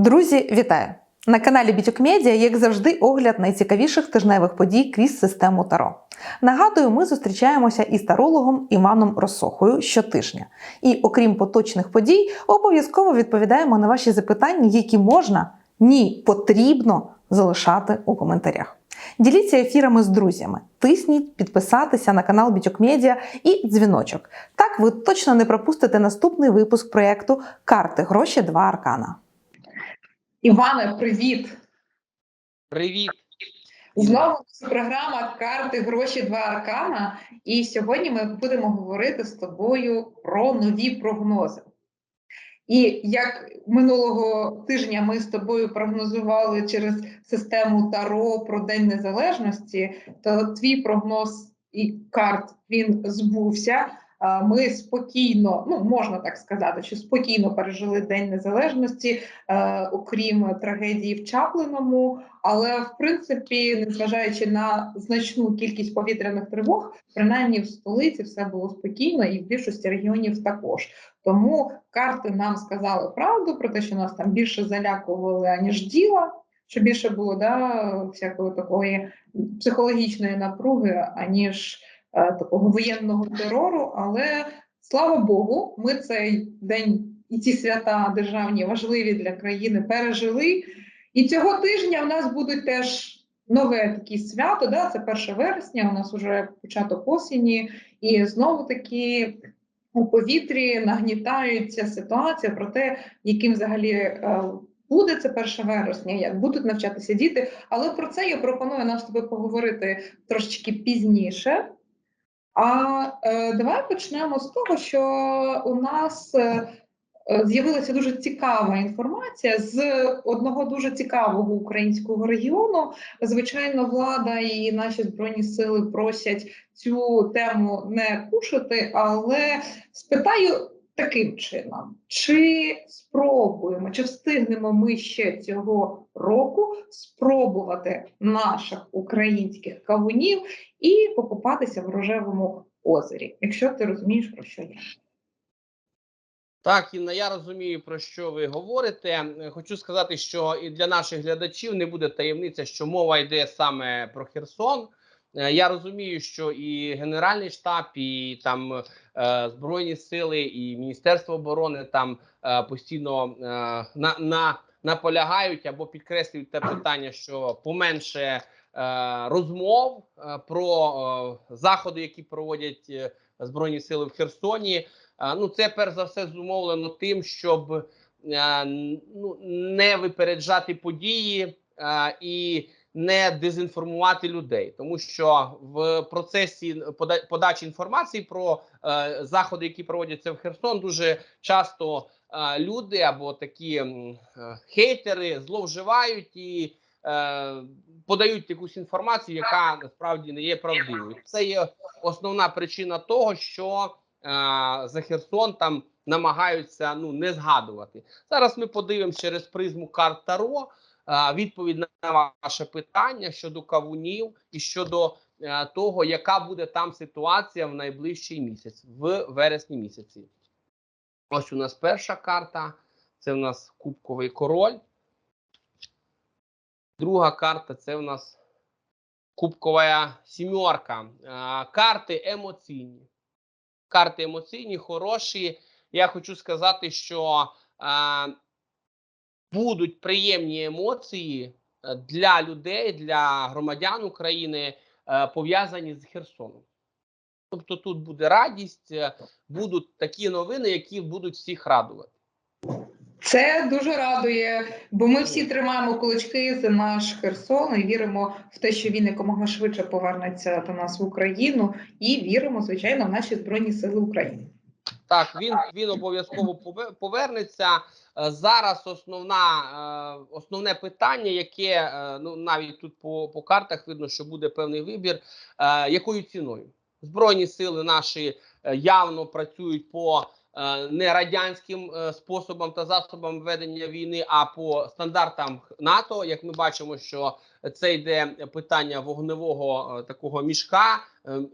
Друзі, вітаю! На каналі Бітюк Медіа, як завжди, огляд найцікавіших тижневих подій крізь систему Таро. Нагадую, ми зустрічаємося із тарологом Іваном Росохою щотижня. І окрім поточних подій, обов'язково відповідаємо на ваші запитання, які можна, ні, потрібно залишати у коментарях. Діліться ефірами з друзями, тисніть підписатися на канал Бітюк Медіа і дзвіночок. Так ви точно не пропустите наступний випуск проєкту Карти гроші 2 аркана. Іване, привіт! Привіт. Знову програма Карти гроші два аркана. І сьогодні ми будемо говорити з тобою про нові прогнози. І як минулого тижня ми з тобою прогнозували через систему Таро про День Незалежності, то твій прогноз і карт він збувся. А Ми спокійно, ну можна так сказати, що спокійно пережили День Незалежності, е, окрім трагедії в Чаплиному. Але в принципі, незважаючи на значну кількість повітряних тривог, принаймні в столиці все було спокійно, і в більшості регіонів також. Тому карти нам сказали правду про те, що нас там більше залякували аніж діла. Що більше було да, всякої такої психологічної напруги, аніж е, такого воєнного терору. Але слава Богу, ми цей день і ці свята державні важливі для країни пережили. І цього тижня у нас будуть теж нове такі свято. Да? Це 1 вересня. У нас вже початок осені, і знову таки у повітрі нагнітається ситуація про те, яким взагалі. е, Буде це 1 вересня, як будуть навчатися діти, але про це я пропоную нам з тобою поговорити трошечки пізніше. А е, давай почнемо з того, що у нас е, е, з'явилася дуже цікава інформація з одного дуже цікавого українського регіону. Звичайно, влада і наші збройні сили просять цю тему не кушати, але спитаю таким чином: чи спробуємо, чи встигнемо ми ще цього року спробувати наших українських кавунів і покупатися в рожевому озері, якщо ти розумієш про що я. Так, Інна, я розумію, про що ви говорите. Хочу сказати, що і для наших глядачів не буде таємниця, що мова йде саме про Херсон. Е, Я розумію, що і Генеральний штаб, і там е, Збройні сили, і Міністерство оборони там е, постійно на, на, наполягають або підкреслюють те питання, що поменше розмов про заходи, які проводять Збройні сили в Херсоні. Ну, це перш за все зумовлено тим, щоб ну, не випереджати події і не дезінформувати людей, тому що в процесі подачі інформації про е, заходи, які проводяться в Херсон, дуже часто е, люди або такі е, хейтери зловживають і е, подають якусь інформацію, яка насправді не є правдивою. Це є основна причина того, що е, за Херсон там намагаються ну не згадувати. Зараз ми подивимося через призму карт Таро відповідь на ваше питання щодо кавунів і щодо е, того, яка буде там ситуація в найближчий місяць, в вересні місяці. Ось у нас перша карта. Це у нас Кубковий король. Друга карта це у нас Кубкова сімерка. Е, Карти емоційні. Карти емоційні, хороші. Я хочу сказати, що е, будуть приємні емоції е, для людей, для громадян України, е, пов'язані з Херсоном. Тобто тут буде радість, е, будуть такі новини, які будуть всіх радувати. Це дуже радує, бо ми всі тримаємо кулачки за наш Херсон і віримо в те, що він якомога швидше повернеться до нас в Україну, і віримо, звичайно, в наші збройні сили України. Так, він він обов'язково пове- повернеться. Е, Зараз основна е, основне питання, яке е, ну навіть тут по, по картах видно, що буде певний вибір, якою ціною збройні сили наші явно працюють по не радянським е, способам та засобам ведення війни, а по стандартам НАТО. Як ми бачимо, що це йде питання вогневого е, такого мішка.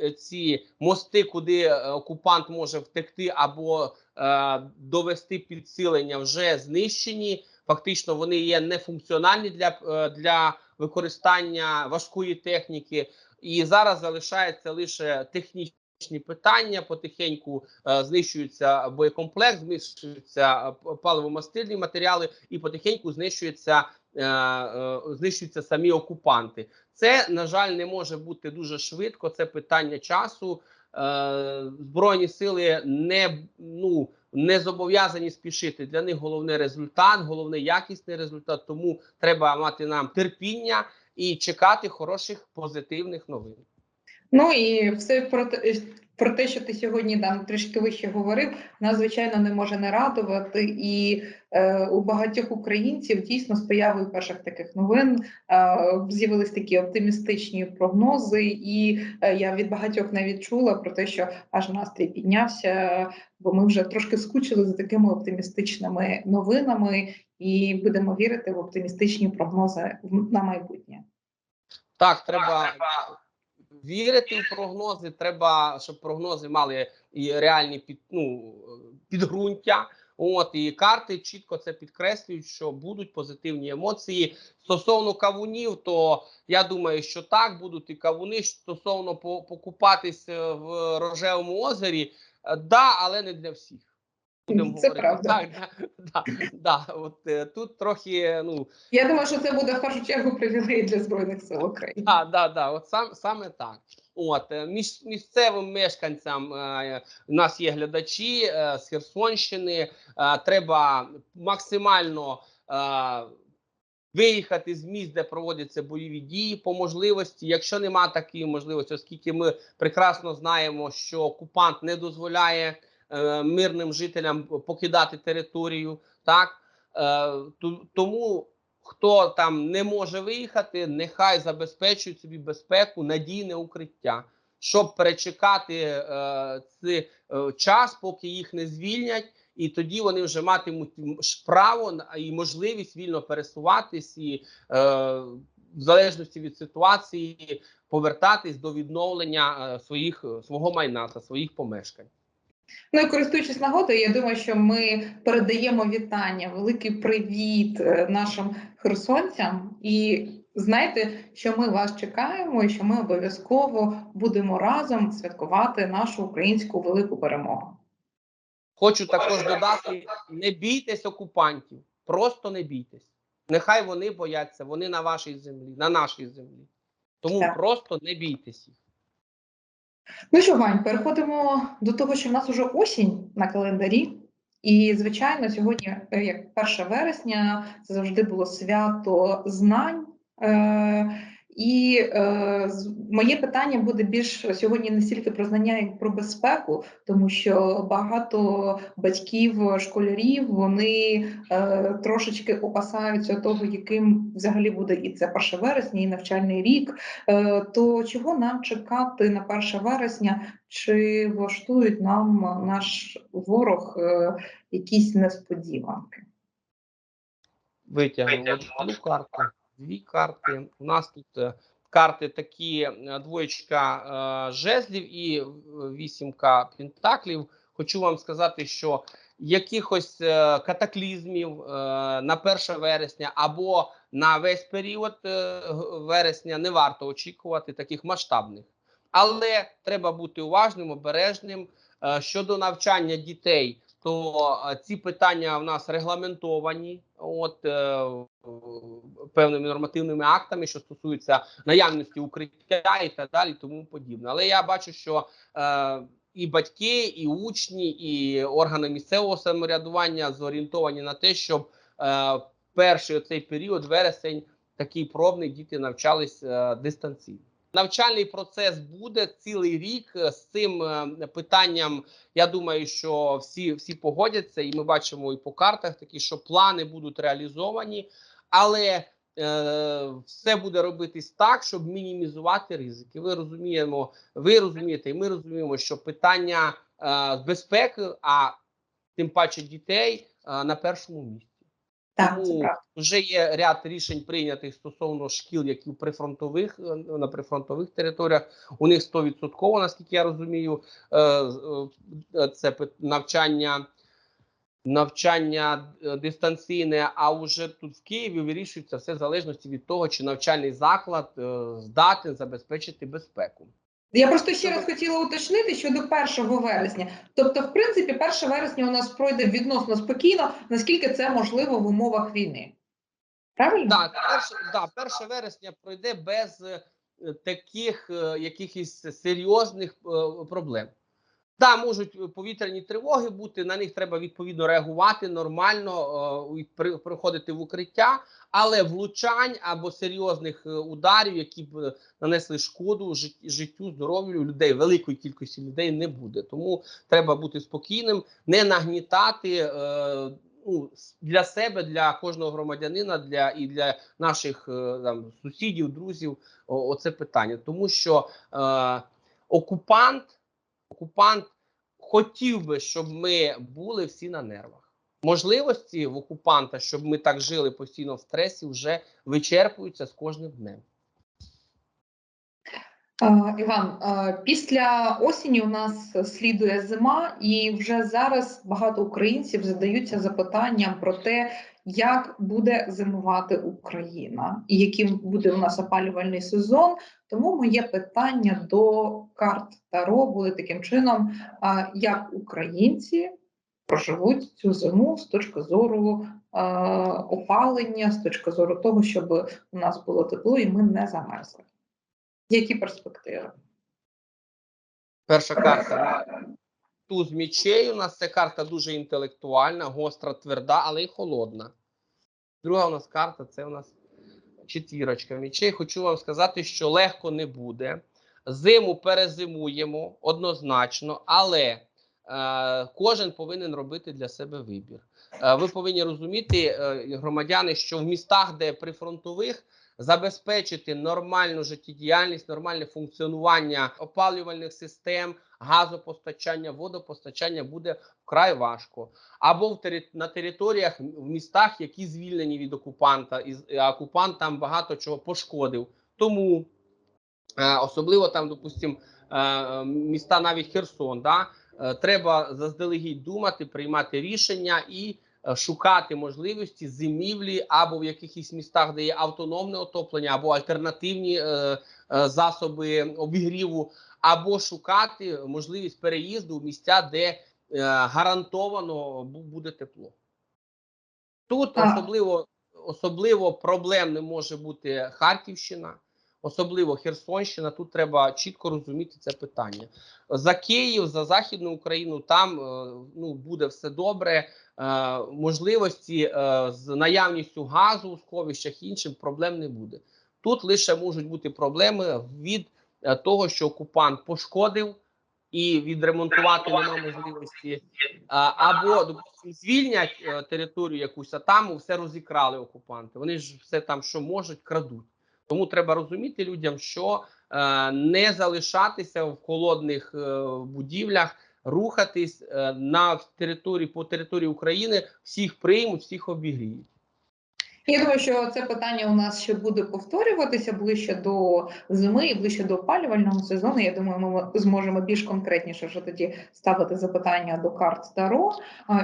Е, ці мости, куди е, окупант може втекти або е, довести підсилення, вже знищені. фактично вони є нефункціональні для, е, для використання важкої техніки, і зараз залишається лише технічні питання. Потихеньку е, знищується боєкомплект, знищуються е, паливомастильні матеріали, і потихеньку знищується, е, е, знищуються самі окупанти. Це на жаль не може бути дуже швидко. Це питання часу. Збройні сили не ну не зобов'язані спішити. Для них головний результат, головний якісний результат. Тому треба мати нам терпіння і чекати хороших позитивних новин. Ну і все про те, про те, що ти сьогодні там трішки вище говорив, нас звичайно не може не радувати. І е, у багатьох українців дійсно з появою перших таких новин е, з'явились такі оптимістичні прогнози, і е, я від багатьох навіть чула про те, що аж настрій піднявся, бо ми вже трошки скучили за такими оптимістичними новинами, і будемо вірити в оптимістичні прогнози на майбутнє. Так, треба вірити в прогнози. Треба, щоб прогнози мали і реальні під, ну, підґрунтя. От і карти чітко це підкреслюють, що будуть позитивні емоції. Стосовно кавунів, то я думаю, що так будуть і кавуни. Стосовно по- покупатись е, в рожевому озері, е, да, але не для всіх. Будемо Це говорити правда. Так, да, да. От е, тут трохи ну Я думаю, що це буде в першу чергу привілей для збройних сил України. Да, да, да, от сам саме так. От е, між місцевим мешканцям е, у нас є глядачі е, з Херсонщини. Е, треба максимально е, виїхати з місць, де проводяться бойові дії по можливості. Якщо нема такої можливості, оскільки ми прекрасно знаємо, що окупант не дозволяє мирним жителям покидати територію, так е, тому хто там не може виїхати, нехай забезпечують собі безпеку, надійне укриття, щоб перечекати е, цей е, час, поки їх не звільнять, і тоді вони вже матимуть право і можливість вільно пересуватись і е, в залежності від ситуації повертатись до відновлення е, своїх е, свого майна та своїх помешкань. Ну і користуючись нагодою, я думаю, що ми передаємо вітання, великий привіт е, нашим херсонцям. І знайте, що ми вас чекаємо, і що ми обов'язково будемо разом святкувати нашу українську велику перемогу. Хочу також додати: не бійтесь окупантів, просто не бійтесь. Нехай вони бояться, вони на вашій землі, на нашій землі. Тому Так. просто не бійтесь їх. Ну що, Вань, переходимо до того, що в нас уже осінь на календарі. І, звичайно, сьогодні, е, як 1 вересня, це завжди було свято знань. Е, і е, моє питання буде більш сьогодні не стільки про знання, як про безпеку, тому що багато батьків, школярів вони е, трошечки опасаються того, яким взагалі буде і це 1 вересня, і навчальний рік. Е, то чого нам чекати на 1 вересня? Чи влаштують нам наш ворог е, якісь несподіванки? Витягнемо карту, дві карти. У нас тут е, карти такі: е, двоєчка е, жезлів і вісімка пентаклів. Хочу вам сказати, що якихось катаклізмів на 1 вересня або на весь період вересня не варто очікувати таких масштабних. Але треба бути уважним, обережним Е, щодо навчання дітей. То ці питання в нас регламентовані, от е, певними нормативними актами, що стосуються наявності укриття і так далі, тому подібне. Але я бачу, що е, і батьки, і учні, і органи місцевого самоврядування зорієнтовані на те, щоб е, перший оцей період, вересень, такий пробний, діти навчались е, дистанційно. Навчальний процес буде цілий рік Е, з цим е, питанням. Я думаю, що всі, всі погодяться, і ми бачимо і по картах такі, що плани будуть реалізовані, але е, все буде робитись так, щоб мінімізувати ризики. Ви розуміємо, ви розумієте, і ми розуміємо, що питання е, безпеки, а тим паче дітей, е, на першому місці. Так, це правда. вже є ряд рішень прийнятих стосовно шкіл, які в прифронтових е, на прифронтових територіях. У них 100%, наскільки я розумію, е, е, це навчання навчання дистанційне, а вже тут в Києві вирішується все в залежності від того, чи навчальний заклад здатен забезпечити безпеку. Я просто ще раз хотіла уточнити щодо 1 вересня. Тобто, в принципі, 1 вересня у нас пройде відносно спокійно, наскільки це можливо в умовах війни. Правильно? Так, перше, да, 1 вересня пройде без е, таких е, якихось серйозних е, проблем. Так, можуть повітряні тривоги бути, на них треба відповідно реагувати нормально, е, приходити в укриття, але влучань або серйозних е, ударів, які б е, нанесли шкоду жит- життю, здоров'ю людей, великої кількості людей не буде. Тому треба бути спокійним, не нагнітати. Е, ну, для себе, для кожного громадянина, для і для наших е, там сусідів, друзів, оце питання, тому що е, окупант, окупант хотів би, щоб ми були всі на нервах. Можливості в окупанта, щоб ми так жили постійно в стресі, вже вичерпуються з кожним днем. Е, Іван, е, після осені у нас слідує зима, і вже зараз багато українців задаються запитанням про те, як буде зимувати Україна і яким буде у нас опалювальний сезон. Тому моє питання до карт Таро буде таким чином: як українці проживуть цю зиму з точки зору е, опалення, з точки зору того, щоб у нас було тепло і ми не замерзли. Які перспективи? Перша карта туз мічей. У нас це карта дуже інтелектуальна, гостра, тверда, але й холодна. Друга у нас карта це у нас четвірочка мічей. Хочу вам сказати, що легко не буде. Зиму перезимуємо однозначно, але е, кожен повинен робити для себе вибір. Е, ви повинні розуміти, е, громадяни, що в містах, де прифронтових, забезпечити нормальну життєдіяльність, нормальне функціонування опалювальних систем, газопостачання, водопостачання буде вкрай важко. Або в тері- на територіях в містах, які звільнені від окупанта, і окупант там багато чого пошкодив. Тому е, особливо там, допустимо, е, міста навіть Херсон, да, е, треба заздалегідь думати, приймати рішення і шукати можливості зимівлі або в якихось містах, де є автономне отоплення, або альтернативні е, е, засоби обігріву, або шукати можливість переїзду в місця, де е, гарантовано буде тепло. Тут особливо, особливо проблем не може бути Харківщина, особливо Херсонщина. Тут треба чітко розуміти це питання. За Київ, за Західну Україну, там е, ну, буде все добре. Е, можливості е, з наявністю газу у сховищах іншим проблем не буде. Тут лише можуть бути проблеми від того, що окупант пошкодив і відремонтувати нема можливості, або допустим, звільнять територію якусь, а там все розікрали окупанти. Вони ж все там, що можуть, крадуть. Тому треба розуміти людям, що е, не залишатися в холодних е, будівлях, рухатись е, на території по території України, всіх приймуть, всіх обігріють. Я думаю, що це питання у нас ще буде повторюватися ближче до зими і ближче до опалювального сезону. Я думаю, ми зможемо більш конкретніше вже тоді ставити запитання до карт Таро.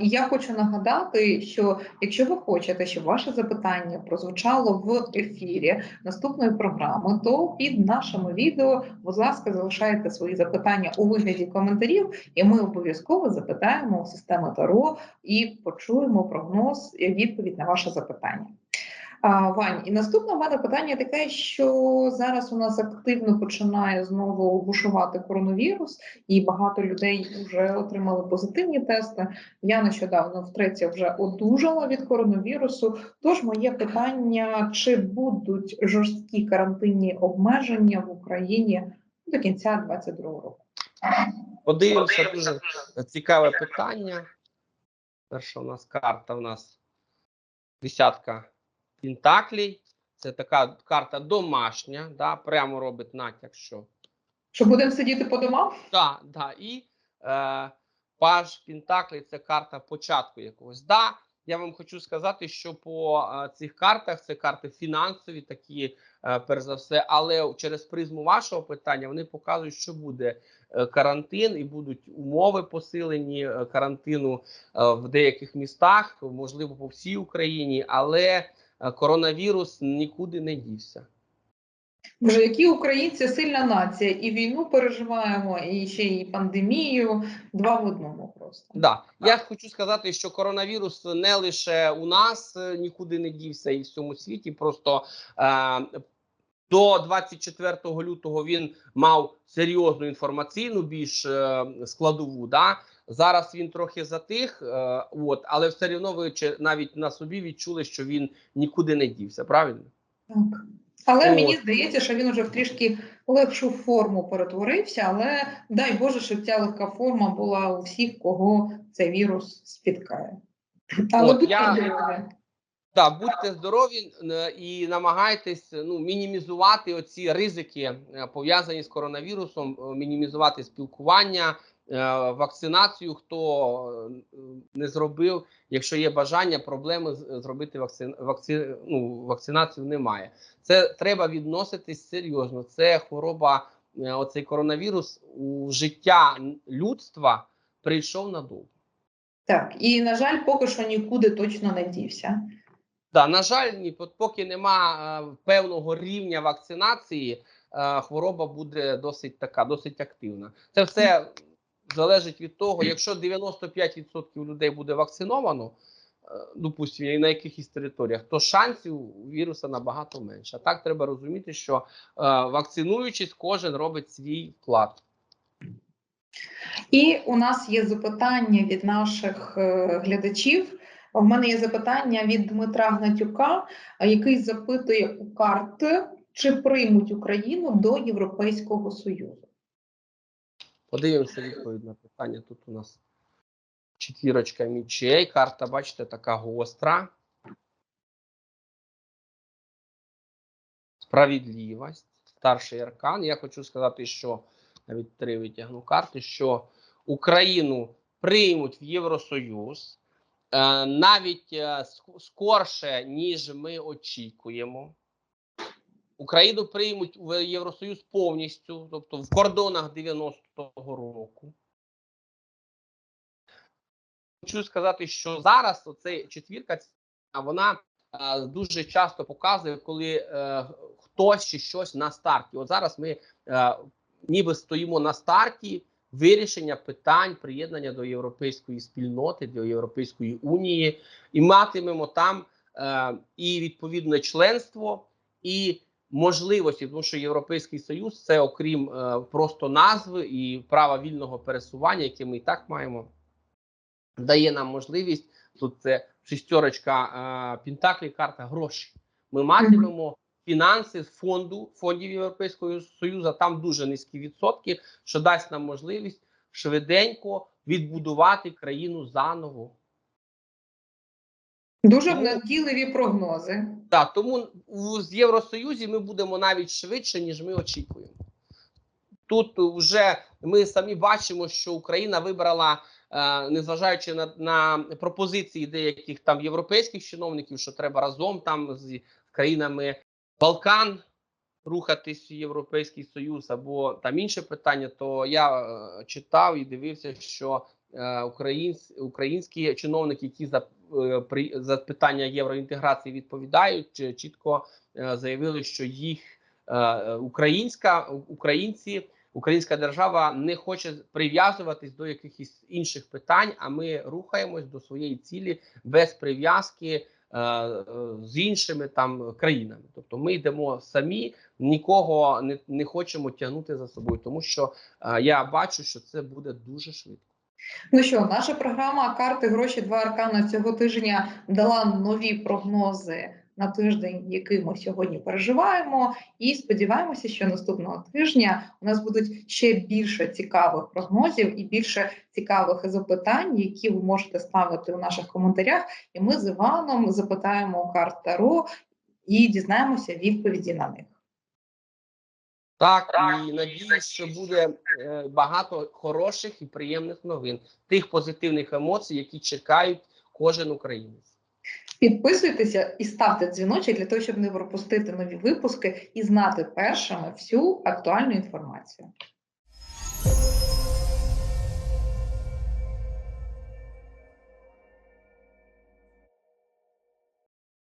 І я хочу нагадати, що якщо ви хочете, щоб ваше запитання прозвучало в ефірі наступної програми, то під нашими відео, будь ласка, залишайте свої запитання у вигляді коментарів, і ми обов'язково запитаємо у системи Таро і почуємо прогноз і відповідь на ваше запитання. Вань, і наступне в мене питання таке, що зараз у нас активно починає знову бушувати коронавірус, і багато людей вже отримали позитивні тести. Я нещодавно втретє вже одужала від коронавірусу. Тож моє питання: чи будуть жорсткі карантинні обмеження в Україні до кінця 2022 року? Подивимося, дуже цікаве питання. Перша у нас карта у нас десятка пентаклей. Це така карта домашня, да, прямо робить натяк, що Що будемо сидіти по домам? Да, да. І е, паж Пентаклей це карта початку якогось. Да, я вам хочу сказати, що по е, цих картах це карти фінансові, такі е, перш за все, але через призму вашого питання вони показують, що буде е, карантин і будуть умови посилені е, карантину е, в деяких містах, можливо, по всій Україні, але коронавірус нікуди не дівся. Боже, які українці сильна нація, і війну переживаємо, і ще й пандемію. Два в одному просто. Да, я хочу сказати, що коронавірус не лише у нас е, нікуди не дівся, і в всьому світі. Просто е, до 24 лютого він мав серйозну інформаційну, більш е, складову. Да? Зараз він трохи затих, е, от, але все одно ви чи- навіть на собі відчули, що він нікуди не дівся. Правильно? Так. Але От. мені здається, що він вже в трішки легшу форму перетворився, але дай Боже, щоб ця легка форма була у всіх, кого цей вірус спіткає. Але От, я-. Так, будьте здорові е, і намагайтесь ну, мінімізувати оці ризики, е, пов'язані з коронавірусом, е, мінімізувати спілкування, вакцинацію. Хто е, не зробив, якщо є бажання, проблеми з- зробити вакцин, вакци, ну, вакцинацію немає. Це треба відноситись серйозно. Це хвороба, е, оцей коронавірус у життя людства прийшов надовго. Так, і на жаль, поки що нікуди точно не дівся. Да, на жаль, ні, поки нема е, певного рівня вакцинації, е, хвороба буде досить така, досить активна. Це все залежить від того, якщо 95% людей буде вакциновано, е, допустимо, і на якихось територіях, то шансів віруса набагато менше. Так треба розуміти, що е, вакцинуючись, кожен робить свій вклад. І у нас є запитання від наших е, глядачів. У мене є запитання від Дмитра Гнатюка, який запитує у карти, чи приймуть Україну до Європейського Союзу. Подивимося відповідь на питання. Тут у нас четвірочка мічей. Карта, бачите, така гостра. Справедливість. Старший аркан. Я хочу сказати, що навіть три витягну карти, що Україну приймуть в Євросоюз е, навіть е, скорше, ніж ми очікуємо. Україну приймуть в Євросоюз повністю, тобто в кордонах 90-го року. Хочу сказати, що зараз оцей четвірка, вона дуже часто показує, коли е, хтось чи щось на старті. От зараз ми е, ніби стоїмо на старті вирішення питань приєднання до європейської спільноти, до Європейської унії, і матимемо там е, і відповідне членство, і можливості, тому що Європейський Союз це окрім е, просто назви і права вільного пересування, яке ми і так маємо, дає нам можливість. Тут це шістерочка е, Пінтаклі, карта гроші. Ми матимемо фінанси з фонду фондів Європейського Союзу. Там дуже низькі відсотки, що дасть нам можливість швиденько відбудувати країну заново. Дуже надійливі прогнози. Так, тому з Євросоюзі ми будемо навіть швидше, ніж ми очікуємо. Тут вже ми самі бачимо, що Україна вибрала, е, незважаючи на, на пропозиції деяких там європейських чиновників, що треба разом там з країнами Балкан рухатись в Європейський Союз або там інше питання, то я е, читав і дивився, що українські чиновники, які за, е, при, за питання євроінтеграції відповідають, чітко е, заявили, що їх е, українська українці, українська держава не хоче прив'язуватись до якихось інших питань. А ми рухаємось до своєї цілі без прив'язки е, е, з іншими там країнами. Тобто, ми йдемо самі, нікого не, не хочемо тягнути за собою, тому що е, я бачу, що це буде дуже швидко. Ну що, наша програма Карти гроші два аркана цього тижня дала нові прогнози на тиждень, який ми сьогодні переживаємо. І сподіваємося, що наступного тижня у нас будуть ще більше цікавих прогнозів і більше цікавих запитань, які ви можете ставити у наших коментарях. І ми з Іваном запитаємо у карт Таро і дізнаємося відповіді на них. Так, і надіюсь, що буде е, багато хороших і приємних новин, тих позитивних емоцій, які чекають кожен українець. Підписуйтеся і ставте дзвіночок для того, щоб не пропустити нові випуски і знати першими всю актуальну інформацію.